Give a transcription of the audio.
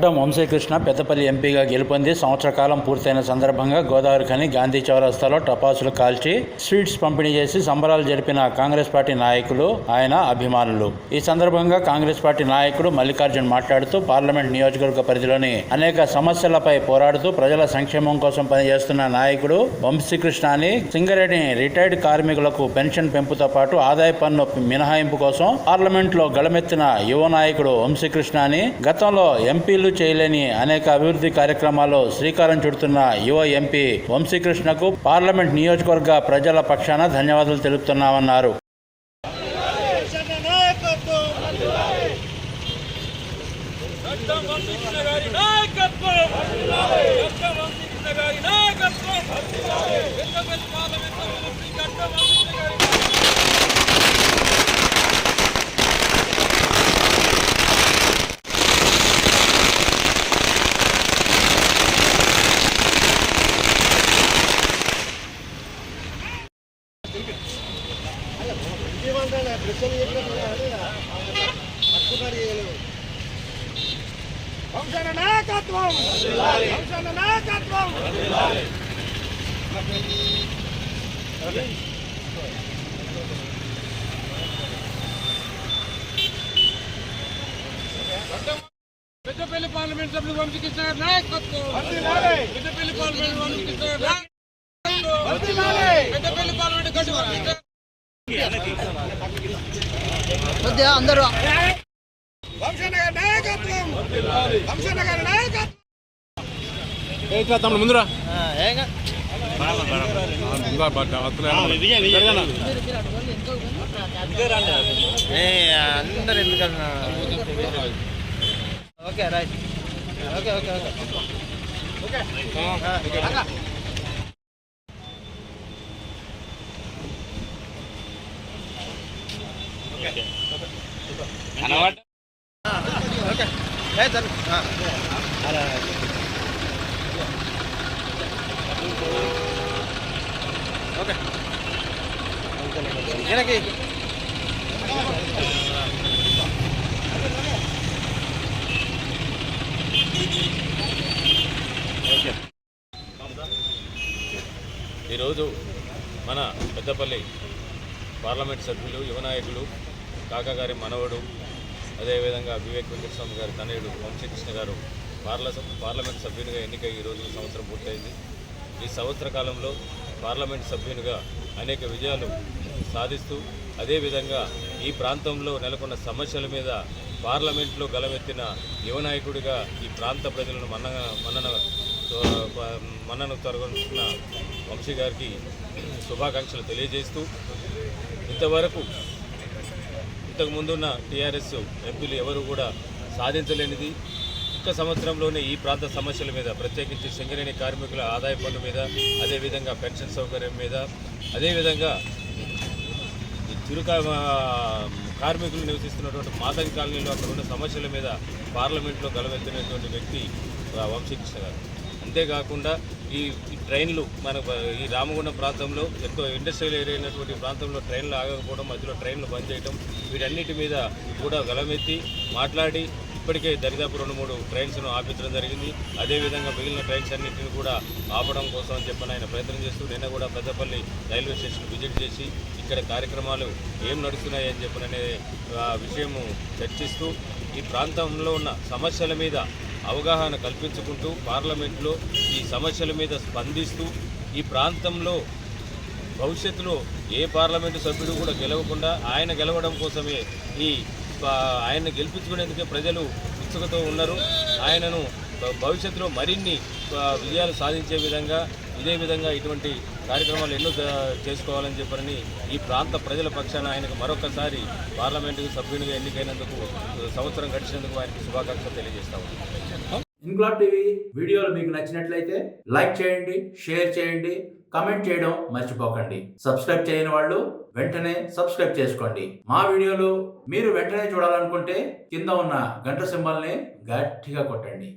గడ్డం వంశీకృష్ణ పెద్దపల్లి ఎంపీగా గెలుపొంది సంవత్సర కాలం పూర్తయిన సందర్భంగా గోదావరి ఖని గాంధీ చౌరస్తాలో టపాసులు కాల్చి స్వీట్స్ పంపిణీ చేసి సంబరాలు జరిపిన కాంగ్రెస్ పార్టీ నాయకులు ఆయన అభిమానులు. ఈ సందర్భంగా కాంగ్రెస్ పార్టీ నాయకుడు మల్లికార్జున్ మాట్లాడుతూ పార్లమెంట్ నియోజకవర్గ పరిధిలోని అనేక సమస్యలపై పోరాడుతూ ప్రజల సంక్షేమం కోసం పనిచేస్తున్న నాయకుడు వంశీకృష్ణ అని సింగరేణి రిటైర్డ్ కార్మికులకు పెన్షన్ పెంపుతో పాటు ఆదాయ పన్ను మినహాయింపు కోసం పార్లమెంట్లో గళమెత్తిన యువ నాయకుడు వంశీకృష్ణ అని గతంలో ఎంపీలు చేయలేని అనేక అభివృద్ధి కార్యక్రమాల్లో శ్రీకారం చుడుతున్న యువ ఎంపీ వంశీకృష్ణకు పార్లమెంట్ నియోజకవర్గ ప్రజల పక్షాన ధన్యవాదాలు తెలుపుతున్నామన్నారు. నాయకత్వం గడ్డం వంశీకృష్ణ గారి నాయకత్వం పెద్దపల్లి పార్లమెంట్ సభ్యులు శ్రీ గడ్డం వంశీకృష్ణ గారి వంశన నాయకత్వం. వంశన నాయకత్వం పెద్దపల్లి పార్లమెంట్ సభ్యులు వంశీకృష్ణ నాయకత్వం. పెద్దపల్లి పార్లమెంట్ వంశీకృష్ణ నాయకత్వం పెద్దపల్లి పార్లమెంట్ గడ్డి వంశీకృష్ణ కొద్దిగా అందరూ. వంశనగర్ నాయకత్వం! వంశనగర్ నాయకత్వం! తమ్ముడు ముందురా. ఆ, ఏంగా. ఏ, అందరు ఎందుకన్నా okay right. Okay okay okay. Okay ఏ, జరుగు. ఆ, అలా ఓకే వెనక్కి ఈరోజు మన పెద్దపల్లి పార్లమెంట్ సభ్యులు యువ నాయకులు మనవడు అదేవిధంగా వివేక్ వెంకటస్వామి గారి తనయుడు వంశీకృష్ణ గారు పార్ల పార్లమెంట్ సభ్యునిగా ఎన్నిక ఈ రోజు సంవత్సరం పూర్తయింది. ఈ సంవత్సర కాలంలో పార్లమెంట్ సభ్యునిగా అనేక విజయాలు సాధిస్తూ అదేవిధంగా ఈ ప్రాంతంలో నెలకొన్న సమస్యల మీద పార్లమెంట్లో గలమెత్తిన యువనాయకుడిగా ఈ ప్రాంత ప్రజలను మన్న మన్నన మన్నను తరగొంటున్న వంశీ గారికి శుభాకాంక్షలు తెలియజేస్తూ ఇంతవరకు ఇంతకు ముందున్న టీఆర్ఎస్ ఎంపీలు ఎవరు కూడా సాధించలేనిది. ఒక్క సంవత్సరంలోనే ఈ ప్రాంత సమస్యల మీద ప్రత్యేకించి సింగరేణి కార్మికుల ఆదాయ పన్ను మీద అదేవిధంగా పెన్షన్ సౌకర్యం మీద అదేవిధంగా ఈ కార్మికులు నివసిస్తున్నటువంటి మాదగి కాలనీలో అక్కడ ఉన్న సమస్యల మీద పార్లమెంట్లో గలవెత్తినటువంటి వ్యక్తి వంశీకృష్ణ గారు. అంతేకాకుండా ఈ ట్రైన్లు మన ఈ రామగుండం ప్రాంతంలో ఎక్కువ ఇండస్ట్రియల్ ఏరియా అయినటువంటి ప్రాంతంలో ట్రైన్లు ఆగకపోవడం మధ్యలో ట్రైన్లు బంద్ చేయడం వీటన్నిటి మీద కూడా గలమెత్తి మాట్లాడి ఇప్పటికే దరిదాపు రెండు మూడు ట్రైన్స్ను ఆపించడం జరిగింది. అదేవిధంగా మిగిలిన ట్రైన్స్ అన్నింటిని కూడా ఆపడం కోసం అని చెప్పని ఆయన ప్రయత్నం చేస్తూ నిన్న కూడా పెద్దపల్లి రైల్వే స్టేషన్ విజిట్ చేసి ఇక్కడ కార్యక్రమాలు ఏం నడుస్తున్నాయి అని చెప్పననే ఆ, విషయము చర్చిస్తూ ఈ ప్రాంతంలో ఉన్న సమస్యల మీద అవగాహన కల్పించుకుంటూ పార్లమెంట్లో ఈ సమస్యల మీద స్పందిస్తూ ఈ ప్రాంతంలో భవిష్యత్తులో ఏ పార్లమెంటు సభ్యుడు కూడా గెలవకుండా ఆయన గెలవడం కోసమే ఈ ఆయన్ని గెలిపించుకునేందుకే ప్రజలు ఉత్సుకతో ఉన్నారు. ఆయనను భవిష్యత్తులో మరిన్ని విజయాలు సాధించే విధంగా ఇదే విధంగా ఇటువంటి కార్యక్రమాలు ఎన్నో చేసుకోవాలని చెప్పారని ఈ ప్రాంత ప్రజల పక్షాన ఆయనకు మరొకసారి పార్లమెంటుకు సభ్యునిగా ఎన్నికైనందుకు సంవత్సరం గడిచినందుకు ఆయనకు శుభాకాంక్షలు తెలియజేస్తాము ఉన్నాను టీవీ వీడియోలు మీకు నచ్చినట్లయితే లైక్ చేయండి షేర్ చేయండి కమెంట్ చేయడం మర్చిపోకండి. సబ్స్క్రైబ్ చేయని వాళ్ళు వెంటనే సబ్స్క్రైబ్ చేసుకోండి. మా వీడియోలు మీరు వెంటనే చూడాలనుకుంటే కింద ఉన్న గంట సింబల్ని గట్టిగా కొట్టండి.